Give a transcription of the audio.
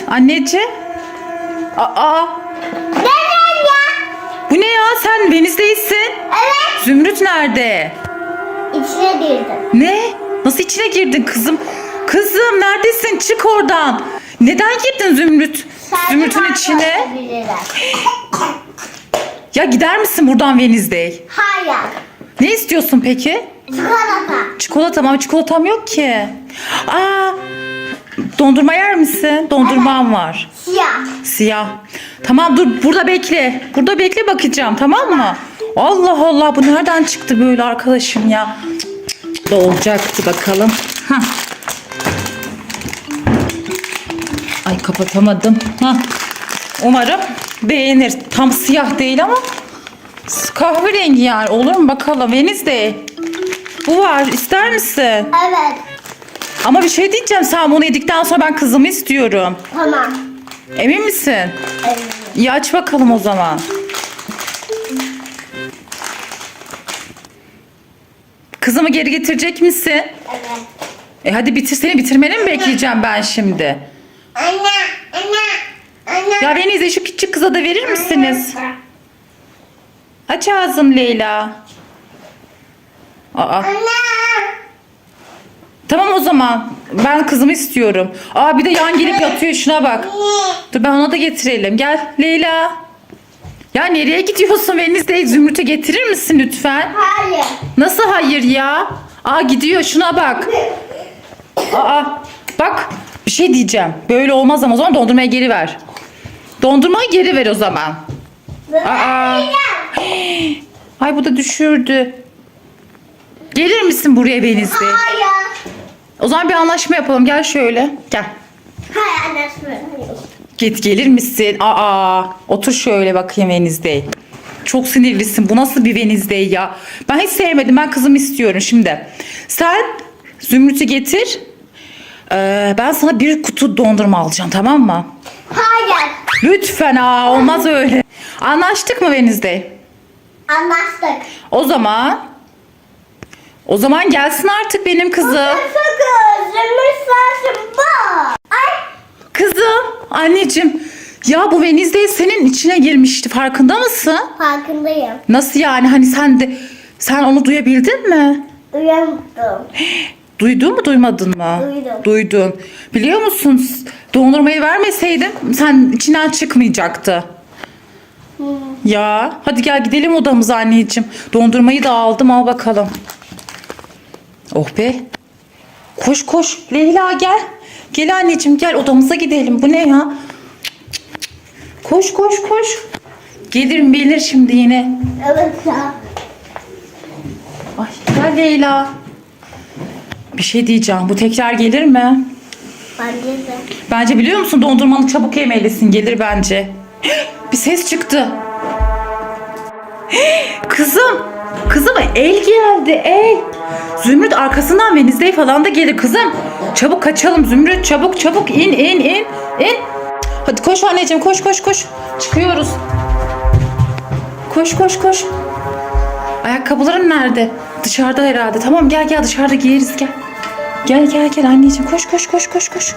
Zümrüt anneciğim. Aa, Neden ya? bu ne ya sen Veniz'deysin. Evet. Zümrüt nerede? İçine girdim. Ne? Nasıl içine girdin kızım? Kızım neredesin? Çık oradan. Neden girdin Zümrüt? Sadece Zümrüt'ün içine. Ya gider misin buradan Veniz'de? Hayır. Ne istiyorsun peki? Çikolata. Çikolata? Ama çikolatam yok ki. Aa, dondurma yer misin? Dondurmam var. Siyah. Siyah. Tamam dur burada bekle. Burada bekle bakacağım tamam mı? Allah Allah bu nereden çıktı böyle arkadaşım ya? Da olacaktı bakalım. Hah. Ay kapatamadım. Hah. Umarım beğenir. Tam siyah değil ama kahverengi yani. Olur mu bakalım? Venizde. Bu var. İster misin? Evet. Ama bir şey diyeceğim. Sen bunu yedikten sonra ben kızımı istiyorum. Tamam. Emin misin? Evet. İyi aç bakalım o zaman. Kızımı geri getirecek misin? Evet. E hadi bitir seni bitirmeni mi bekleyeceğim ben şimdi? Anne. Anne. Anne. Ya Veniz'e şu küçük kıza da verir misiniz? Aç ağzını Leyla. Aa, Anne. Tamam. Ben kızımı istiyorum. Aa bir de yan gelip yatıyor şuna bak. Dur ben ona da getirelim. Gel Leyla. Ya nereye gidiyorsun Veniz'de? Zümrüt'e getirir misin lütfen? Hayır. Nasıl hayır ya? Aa gidiyor şuna bak. Aa bak bir şey diyeceğim. Böyle olmaz ama o zaman dondurmayı geri ver. Dondurmayı geri ver o zaman. Aa. Ay bu da düşürdü. Gelir misin buraya Veniz'de? Hayır. O zaman bir anlaşma yapalım. Gel şöyle. Gel. Hayır anlaşmıyorum. Git gelir misin? Aa, otur şöyle bakayım Venizde. Çok sinirlisin. Bu nasıl bir Venizde ya? Ben hiç sevmedim. Ben kızımı istiyorum şimdi. Sen Zümrüt'ü getir. Ee, ben sana bir kutu dondurma alacağım tamam mı? Hayır. Lütfen aa olmaz öyle. Anlaştık mı Venizde? Anlaştık. O zaman o zaman gelsin artık benim kızım. Kızım, anneciğim. Ya bu Venizde senin içine girmişti. Farkında mısın? Farkındayım. Nasıl yani? Hani sen de sen onu duyabildin mi? Uyandım. Duydun mu duymadın mı? Duydum. Duydun. Biliyor musun? Dondurmayı vermeseydim sen içinden çıkmayacaktı. Hmm. Ya hadi gel gidelim odamıza anneciğim. Dondurmayı da aldım al bakalım. Oh be. Koş koş Leyla gel. Gel anneciğim gel odamıza gidelim. Bu ne ya? Koş koş koş. Gelir mi gelir şimdi yine. Evet ya. Ay gel Leyla. Bir şey diyeceğim. Bu tekrar gelir mi? Bence de. Bence biliyor musun dondurmanı çabuk yemelisin. Gelir bence. Bir ses çıktı. Kızım. Kızım el geldi el. Zümrüt arkasından Venizde falan da gelir kızım. Çabuk kaçalım Zümrüt çabuk çabuk in in in in. Hadi koş anneciğim koş koş koş. Çıkıyoruz. Koş koş koş. Ayakkabıların nerede? Dışarıda herhalde. Tamam gel gel dışarıda giyeriz gel. Gel gel gel anneciğim koş koş koş koş koş.